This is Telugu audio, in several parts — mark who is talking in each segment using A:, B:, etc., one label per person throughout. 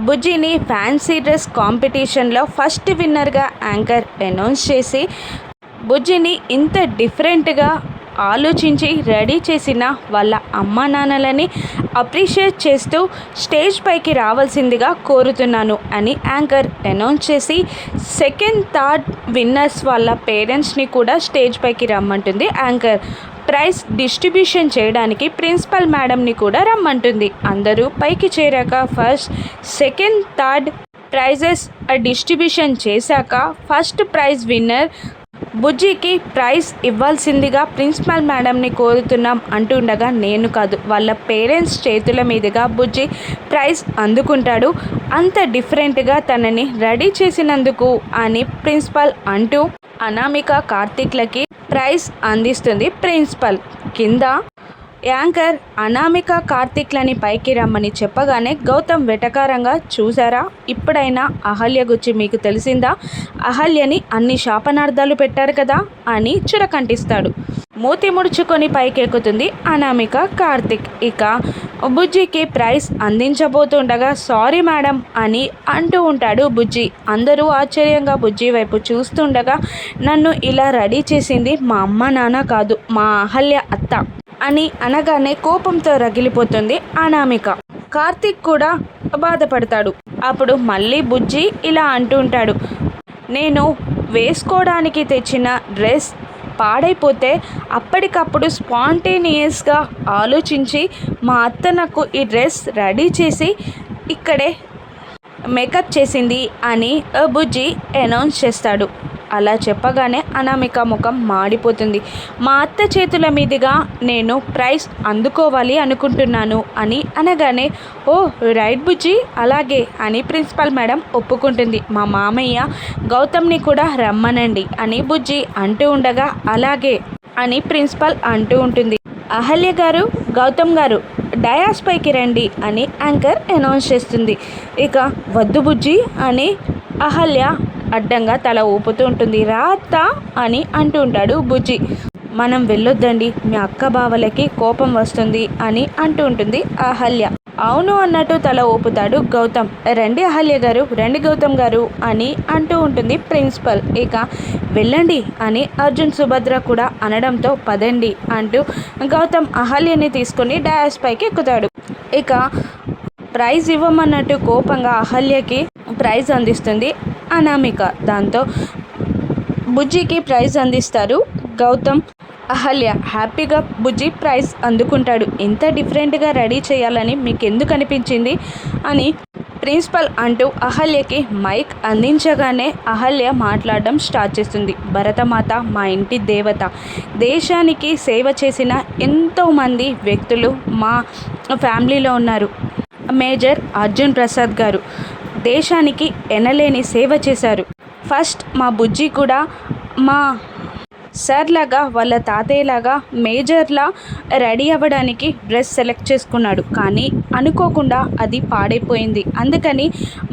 A: బుజ్జిని ఫ్యాన్సీ డ్రెస్ కాంపిటీషన్లో ఫస్ట్ విన్నర్గా యాంకర్ అనౌన్స్ చేసి బుజ్జిని ఇంత డిఫరెంట్గా ఆలోచించి రెడీ చేసిన వాళ్ళ అమ్మ నాన్నలని అప్రిషియేట్ చేస్తూ స్టేజ్ పైకి రావాల్సిందిగా కోరుతున్నాను అని యాంకర్ అనౌన్స్ చేసి సెకండ్ థర్డ్ విన్నర్స్ వాళ్ళ పేరెంట్స్ని కూడా స్టేజ్ పైకి రమ్మంటుంది యాంకర్. ప్రైస్ డిస్ట్రిబ్యూషన్ చేయడానికి ప్రిన్సిపల్ మేడంని కూడా రమ్మంటుంది. అందరూ పైకి చేరాక first second third prizes distribution చేశాక ఫస్ట్ ప్రైజ్ విన్నర్ బుజ్జికి ప్రైజ్ ఇవ్వాల్సిందిగా ప్రిన్సిపల్ మేడంని కోరుతున్నాం అంటుండగా నేను కాదు వాళ్ళ పేరెంట్స్ చేతుల మీదుగా బుజ్జి ప్రైజ్ అందుకుంటాడు. అంత డిఫరెంట్గా తనని రెడీ చేసినందుకు అని ప్రిన్సిపల్ అంటూ అనామిక కార్తీక్లకి ప్రైజ్ అందిస్తుంది ప్రిన్సిపల్. కింద యాంకర్ అనామిక కార్తిక్లని పైకి రమ్మని చెప్పగానే గౌతమ్ వెటకారంగా చూసారా ఇప్పుడైనా అహల్య గురించి మీకు తెలిసిందా? అహల్యని అన్ని శాపనార్థాలు పెట్టారు కదా? అని చురకంటిస్తాడు. మూతి ముడుచుకొని పైకెక్కుతుంది అనామిక కార్తిక్. ఇక బుజ్జికి ప్రైజ్ అందించబోతుండగా సారీ మేడం అని అంటూ ఉంటాడు బుజ్జి. అందరూ ఆశ్చర్యంగా బుజ్జి వైపు చూస్తుండగా నన్ను ఇలా రెడీ చేసింది మా అమ్మ నాన్న కాదు మా అహల్య అత్త అని అనగానే కోపంతో రగిలిపోతుంది అనామిక. కార్తిక్ కూడా బాధపడతాడు. అప్పుడు మళ్ళీ బుజ్జి ఇలా అంటుంటాడు నేను వేసుకోవడానికి తెచ్చిన డ్రెస్ పాడైపోతే అప్పటికప్పుడు స్పాంటేనియస్గా ఆలోచించి మా అత్త నాకు ఈ డ్రెస్ రెడీ చేసి ఇక్కడే మేకప్ చేసింది అని బుజ్జి అనౌన్స్ చేస్తాడు. అలా చెప్పగానే అనామిక ముఖం మాడిపోతుంది. మా అత్త చేతుల మీదుగా నేను ప్రైజ్ అందుకోవాలి అనుకుంటున్నాను అని అనగానే ఓ రైట్ బుజ్జి అలాగే అని ప్రిన్సిపల్ మేడం ఒప్పుకుంటుంది. మా మామయ్య గౌతమ్ని కూడా రమ్మనండి అని బుజ్జి అంటూ ఉండగా అలాగే అని ప్రిన్సిపల్ అంటూ ఉంటుంది. అహల్య గారు గౌతమ్ గారు డయాస్ పైకి రండి అని యాంకర్ అనౌన్స్ చేస్తుంది. ఇక వద్దు బుజ్జి అని అహల్య అడ్డంగా తల ఊపుతూ ఉంటుంది. రాత అని అంటూ ఉంటాడు బుజ్జి. మనం వెళ్ళొద్దండి మీ అక్క బావలకి కోపం వస్తుంది అని అంటూ ఉంటుంది అహల్య. అవును అన్నట్టు తల ఊపుతాడు గౌతమ్. రండి అహల్య గారు రండి గౌతమ్ గారు అని అంటూ ఉంటుంది ప్రిన్సిపల్. ఇక వెళ్ళండి అని అర్జున్ సుభద్ర కూడా అనడంతో పదండి అంటూ గౌతమ్ అహల్యని తీసుకొని డయాస్ పైకి ఎక్కుతాడు. ఇక ప్రైజ్ ఇవ్వమన్నట్టు కోపంగా అహల్యకి ప్రైజ్ అందిస్తుంది అనామిక. దాంతో బుజ్జికి ప్రైజ్ అందిస్తారు గౌతమ్. అహల్య హ్యాపీగా బుజ్జి ప్రైజ్ అందుకుంటాడు. ఇంత డిఫరెంట్గా రెడీ చేయాలని మీకు ఎందుకు అనిపించింది? అని ప్రిన్సిపల్ అంటూ అహల్యకి మైక్ అందించగానే అహల్య మాట్లాడడం స్టార్ట్ చేస్తుంది. భరతమాత మా ఇంటి దేవత. దేశానికి సేవ చేసిన ఎంతోమంది వ్యక్తులు మా ఫ్యామిలీలో ఉన్నారు. మేజర్ అర్జున్ ప్రసాద్ గారు. దేశానికి ఎనలేని సేవ చేశారు. ఫస్ట్ మా బుజ్జి కూడా మా సార్లాగా వాళ్ళ తాతయ్యలాగా మేజర్లా రెడీ అవ్వడానికి డ్రెస్ సెలెక్ట్ చేసుకున్నాడు. కానీ అనుకోకుండా అది పాడైపోయింది. అందుకని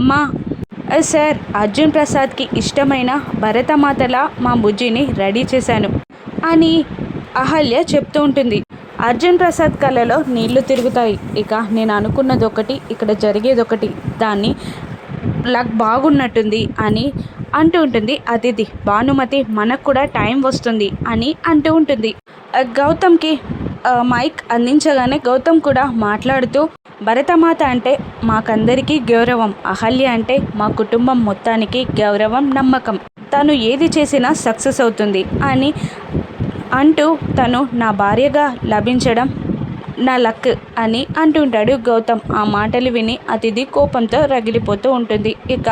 A: మా సార్ అర్జున్ ప్రసాద్కి ఇష్టమైన భరతమాతలా మా బుజ్జిని రెడీ చేశాను అని అహల్య చెప్తూ ఉంటుంది. అర్జున్ ప్రసాద్ కళ్ళలో నీళ్ళు తిరుగుతాయి. ఇక నేను అనుకున్నది ఒకటి ఇక్కడ జరిగేది ఒకటి దాన్ని లక్ బాగున్నట్టుంది అని అంటూ ఉంటుంది. అతిథి భానుమతి మనకు కూడా టైం వస్తుంది అని అంటూ ఉంటుంది. గౌతమ్కి మైక్ అందించగానే గౌతమ్ కూడా మాట్లాడుతూ భరతమాత అంటే మాకందరికీ గౌరవం అహల్య అంటే మా కుటుంబం మొత్తానికి గౌరవం నమ్మకం. తను ఏది చేసినా సక్సెస్ అవుతుంది అని అంటూ తను నా భార్యగా లభించడం నా లక్ అని అంటుంటాడు గౌతమ్. ఆ మాటలు విని అతిథి కోపంతో రగిలిపోతూ ఉంటుంది. ఇక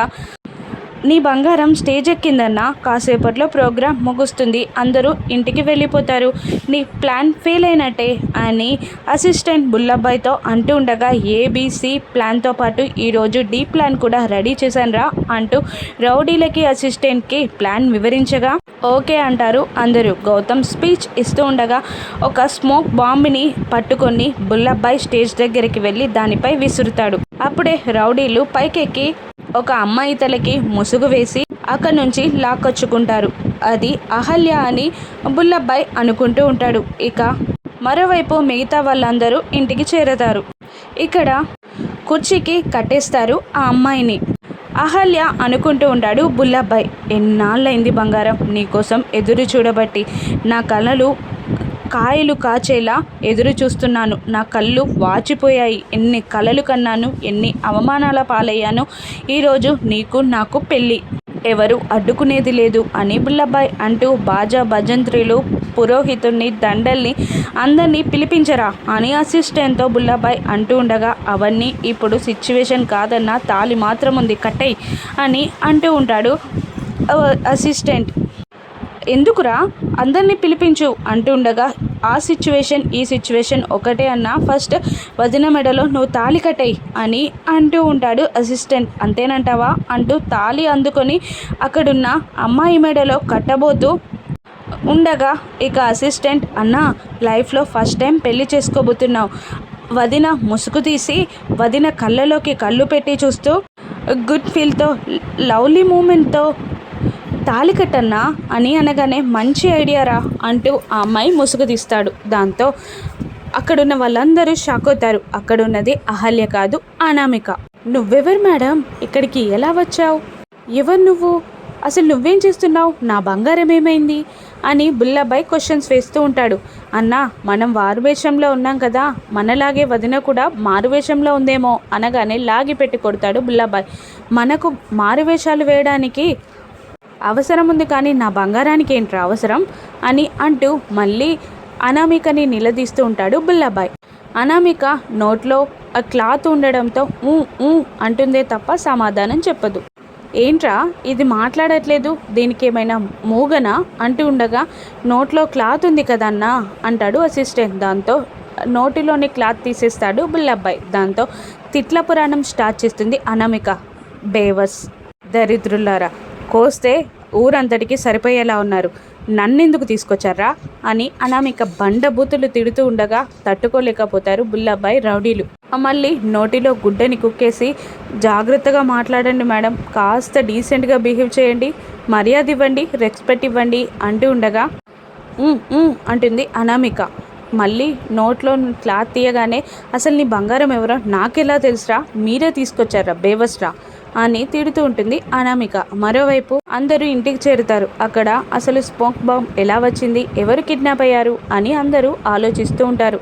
A: నీ బంగారం స్టేజ్ ఎక్కిందన్న కాసేపట్లో ప్రోగ్రాం ముగుస్తుంది. అందరూ ఇంటికి వెళ్ళిపోతారు. నీ ప్లాన్ ఫెయిల్ అయినట్టే అని అసిస్టెంట్ బుల్లబ్బాయితో అంటూ ఉండగా ఏబీసీ ప్లాన్తో పాటు ఈరోజు డీ ప్లాన్ కూడా రెడీ చేశాను అంటూ రౌడీలకి అసిస్టెంట్కి ప్లాన్ వివరించగా ఓకే అంటారు అందరూ. గౌతమ్ స్పీచ్ ఇస్తూ ఉండగా ఒక స్మోక్ బాంబుని పట్టుకొని బుల్లబ్బాయి స్టేజ్ దగ్గరికి వెళ్ళి దానిపై విసురుతాడు. అప్పుడే రౌడీలు పైకెక్కి ఒక అమ్మాయి తలకి ముసుగు వేసి అక్కడి నుంచి లాక్కొచ్చుకుంటారు. అది అహల్య అని బుల్లబ్బాయి అనుకుంటూ ఉంటాడు. ఇక మరోవైపు మిగతా వాళ్ళందరూ ఇంటికి చేరతారు. ఇక్కడ కుర్చీకి కట్టేస్తారు ఆ అమ్మాయిని. అహల్య అనుకుంటూ ఉంటాడు బుల్లబ్బాయ్ ఎన్నాళ్ళైంది బంగారం? నీకోసం ఎదురు చూడబట్టి నా కళలు కాయలు కాచేలా ఎదురు చూస్తున్నాను. నా కళ్ళు వాచిపోయాయి. ఎన్ని కలలు కన్నాను ఎన్ని అవమానాల పాలయ్యాను. ఈరోజు నీకు నాకు పెళ్ళి. ఎవరు అడ్డుకునేది లేదు అని బుల్లబాయ్ అంటూ బాజా భజంత్రులు పురోహితుణ్ణి దండల్ని అందరినీ పిలిపించరా అని అసిస్టెంట్తో బుల్లబాయ్ అంటూ ఉండగా అవన్నీ ఇప్పుడు సిచ్యువేషన్ కాదన్న తాలి మాత్రం ఉంది కట్టై అని అంటూ ఉంటాడు అసిస్టెంట్. ఎందుకురా? అందరినీ పిలిపించు అంటుండగా ఆ సిచ్యువేషన్ ఈ సిచ్యువేషన్ ఒకటే అన్న ఫస్ట్ వదిన మెడలో నువ్వు తాళి కట్టేయి అని అంటూ ఉంటాడు అసిస్టెంట్. అంతేనంటావా? అంటూ తాళి అందుకొని అక్కడున్న అమ్మాయి మెడలో కట్టబోతూ ఉండగా ఇక అసిస్టెంట్ అన్న లైఫ్లో ఫస్ట్ టైం పెళ్ళి చేసుకోబోతున్నావు. వదిన ముసుగు తీసి వదిన కళ్ళలోకి కళ్ళు పెట్టి చూస్తూ గుడ్ ఫీల్తో లవ్లీ మూమెంట్తో తాళి కట్టన్నా అని అనగానే మంచి ఐడియా రా అంటూ ఆ అమ్మాయి ముసుగు తీస్తాడు దాంతో అక్కడున్న వాళ్ళందరూ షాక్ అవుతారు. అక్కడున్నది అహల్య కాదు అనామిక. నువ్వెవరు మేడం? ఇక్కడికి ఎలా వచ్చావు? ఎవరు నువ్వు? అసలు నువ్వేం చేస్తున్నావు? నా బంగారం ఏమైంది? అని బుల్లబ్బాయ్ క్వశ్చన్స్ వేస్తూ ఉంటాడు. అన్న మనం వారువేషంలో ఉన్నాం కదా. మనలాగే వదిన కూడా మారువేషంలో ఉందేమో అనగానే లాగి పెట్టి కొడతాడు బుల్లబ్బాయ్ మనకు మారువేషాలు వేయడానికి అవసరం ఉంది కానీ నా బంగారానికి ఏంట్రా అవసరం? అని అంటూ మళ్ళీ అనామికని నిలదీస్తూ ఉంటాడు బుల్లబాయ్. అనామిక నోట్లో ఆ క్లాత్ ఉండడంతో ఊ ఊ అంటుందే తప్ప సమాధానం చెప్పదు. ఏంట్రా? ఇది మాట్లాడట్లేదు. దీనికి ఏమైనా మూగనా? అంటూ ఉండగా నోట్లో క్లాత్ ఉంది కదన్నా? అంటాడు అసిస్టెంట్. దాంతో నోటిలోని క్లాత్ తీసేస్తాడు బుల్లబ్బాయి దాంతో తిట్ల పురాణం స్టార్ట్ చేస్తుంది అనామిక. బేవస్. దరిద్రులారా! కోస్తే ఊరంతటికి సరిపోయేలా ఉన్నారు. నన్నెందుకు తీసుకొచ్చారా? అని అనామిక బండబూతులు తిడుతూ ఉండగా తట్టుకోలేకపోతారు బుల్లబ్బాయి రౌడీలు. మళ్ళీ నోటిలో గుడ్డని కుక్కేసి జాగ్రత్తగా మాట్లాడండి మేడం కాస్త డీసెంట్గా బిహేవ్ చేయండి మర్యాద ఇవ్వండి రెస్పెక్ట్ ఇవ్వండి అంటూ ఉండగా అంటుంది అనామిక. మళ్ళీ నోట్లో క్లాత్ తీయగానే అసలు నీ బంగారం ఎవరో? నాకెలా తెలుసురా? మీరే తీసుకొచ్చారా? బేవస్రా అని తిడుతూ ఉంటుంది అనామిక. మరోవైపు అందరూ ఇంటికి చేరుతారు. అక్కడ అసలు స్మోక్ బాంబ్ ఎలా వచ్చింది? ఎవరు కిడ్నాప్ అయ్యారు? అని అందరూ ఆలోచిస్తూ ఉంటారు.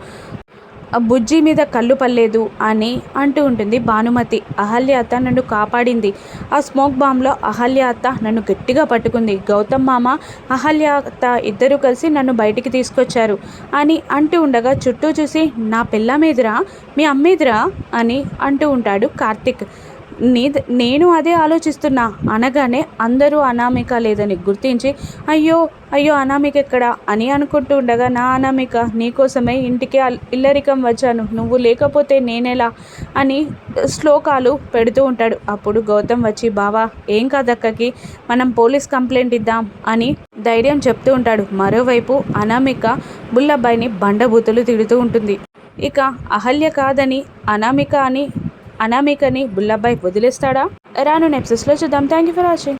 A: ఆ బుజ్జి మీద కళ్ళు పల్లేదు అని అంటూ ఉంటుంది భానుమతి. అహల్య అత్త నన్ను కాపాడింది. ఆ స్మోక్ బాంబ్లో అహల్య అత్త నన్ను గట్టిగా పట్టుకుంది. గౌతమ్ మామ అహల్య అత్త ఇద్దరూ కలిసి నన్ను బయటికి తీసుకొచ్చారు అని అంటూ ఉండగా చుట్టూ చూసి నా పిల్లమేదిరా మీ అమ్మేదిరా అని అంటూ ఉంటాడు కార్తిక్. నీ నేను అదే ఆలోచిస్తున్నా. అనగానే అందరూ అనామిక లేదని గుర్తించి అయ్యో అయ్యో అనామిక ఎక్కడ? అని అనుకుంటూ ఉండగా నా అనామిక నీకోసమే ఇంటికి ఇల్లరికం వచ్చాను. నువ్వు లేకపోతే నేనెలా? అని శ్లోకాలు పెడుతూ ఉంటాడు. అప్పుడు గౌతమ్ వచ్చి బావా ఏం కాదక్కకి? మనం పోలీస్ కంప్లైంట్ ఇద్దాం అని ధైర్యం చెప్తూ ఉంటాడు. మరోవైపు అనామిక బుల్లబ్బాయిని బండబూతులు తిడుతూ ఉంటుంది. ఇక అహల్య కాదని అనామిక అని అనామికని బుల్లబ్బాయి వదిలేస్తాడా? రాను నెప్సెస్లో చూద్దాం. Thank you for watching